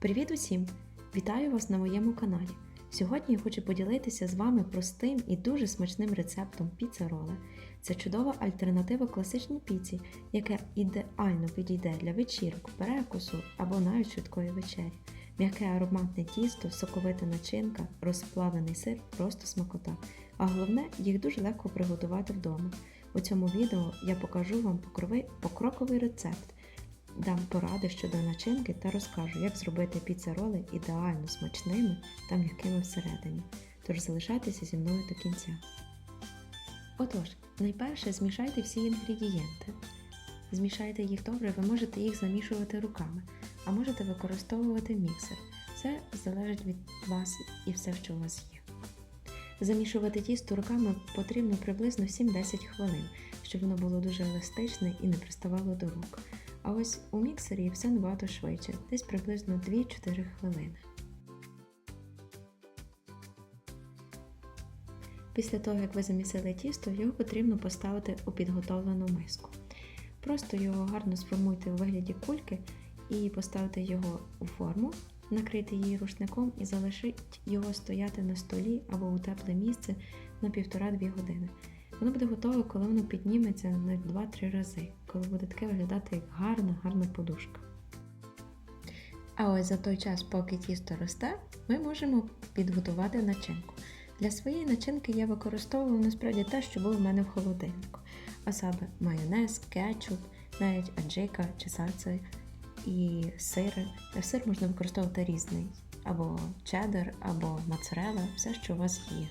Привіт усім! Вітаю вас на моєму каналі. Сьогодні я хочу поділитися з вами простим і дуже смачним рецептом піцерола. Це чудова альтернатива класичній піці, яка ідеально підійде для вечірок, перекусу або навіть швидкої вечері. М'яке ароматне тісто, соковита начинка, розплавлений сир просто смакота. А головне, їх дуже легко приготувати вдома. У цьому відео я покажу вам покроковий рецепт, дам поради щодо начинки та розкажу, як зробити піцероли ідеально смачними та м'якими всередині. Тож залишайтеся зі мною до кінця. Отож, найперше змішайте всі інгредієнти. Змішайте їх добре, ви можете їх замішувати руками, а можете використовувати міксер. Це залежить від вас і все, що у вас є. Замішувати тісто руками потрібно приблизно 7-10 хвилин, щоб воно було дуже еластичне і не приставало до рук. А ось у міксері все набагато швидше, десь приблизно 2-4 хвилини. Після того, як ви замісили тісто, його потрібно поставити у підготовлену миску. Просто його гарно сформуйте у вигляді кульки і поставте його у форму, накрийте її рушником і залишіть його стояти на столі або у тепле місце на 1,5-2 години. Воно буде готове, коли воно підніметься на 2-3 рази, коли буде таке виглядати як гарна, гарна подушка. А ось за той час, поки тісто росте, ми можемо підготувати начинку. Для своєї начинки я використовувала насправді те, що було в мене в холодильнику, а саме майонез, кетчуп, навіть аджика чи сальце і сири. Сир можна використовувати різний, або чеддер, або моцарелла, все, що у вас є.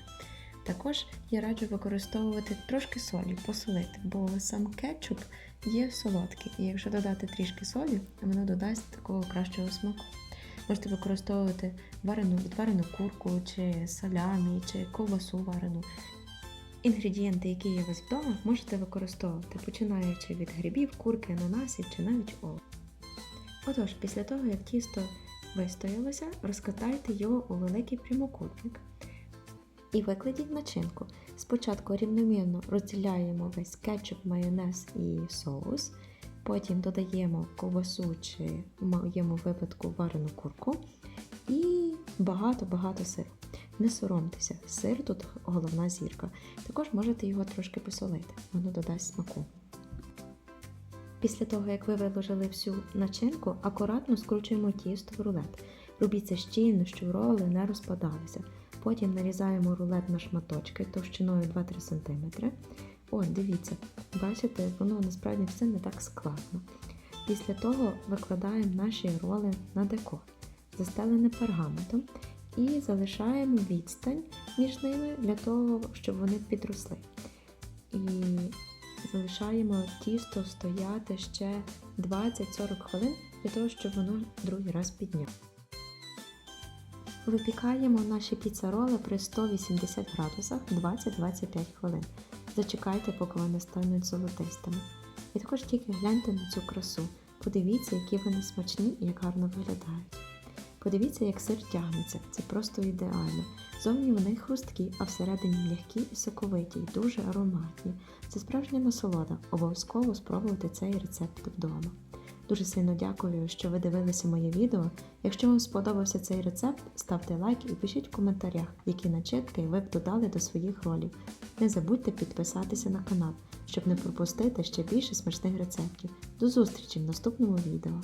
Також я раджу використовувати трошки солі, посолити, бо сам кетчуп є солодкий, і якщо додати трішки солі, воно додасть такого кращого смаку. Можете використовувати варену, відварену курку, чи салямі, чи ковбасу варену. Інгредієнти, які є у вас вдома, можете використовувати, починаючи від грибів, курки, ананасів чи навіть овочів. Отож, після того, як тісто вистоялося, розкатайте його у великий прямокутник і викладіть начинку. Спочатку рівномірно розділяємо весь кетчуп, майонез і соус, потім додаємо ковбасу чи в моєму випадку варену курку і багато-багато сиру. Не соромтеся, сир тут головна зірка. Також можете його трошки посолити, воно додасть смаку. Після того, як ви виложили всю начинку, акуратно скручуємо тісто в рулет. Робіть це щільно, щоб роли не розпадалися. Потім нарізаємо рулет на шматочки товщиною 2-3 см. О, дивіться, бачите, воно насправді все не так складно. Після того викладаємо наші роли на декор, застелене пергаментом, і залишаємо відстань між ними для того, щоб вони підросли. І залишаємо тісто стояти ще 20-40 хвилин для того, щоб воно другий раз підняло. Випікаємо наші піцероли при 180 градусах 20-25 хвилин. Зачекайте, поки вони стануть золотистими. І також тільки гляньте на цю красу. Подивіться, які вони смачні і як гарно виглядають. Подивіться, як сир тягнеться, це просто ідеально. Зовні вони хрусткі, а всередині м'які і соковиті, і дуже ароматні. Це справжня насолода. Обов'язково спробуйте цей рецепт вдома. Дуже сильно дякую, що ви дивилися моє відео. Якщо вам сподобався цей рецепт, ставте лайк і пишіть в коментарях, які начинки ви б додали до своїх ролів. Не забудьте підписатися на канал, щоб не пропустити ще більше смачних рецептів. До зустрічі в наступному відео!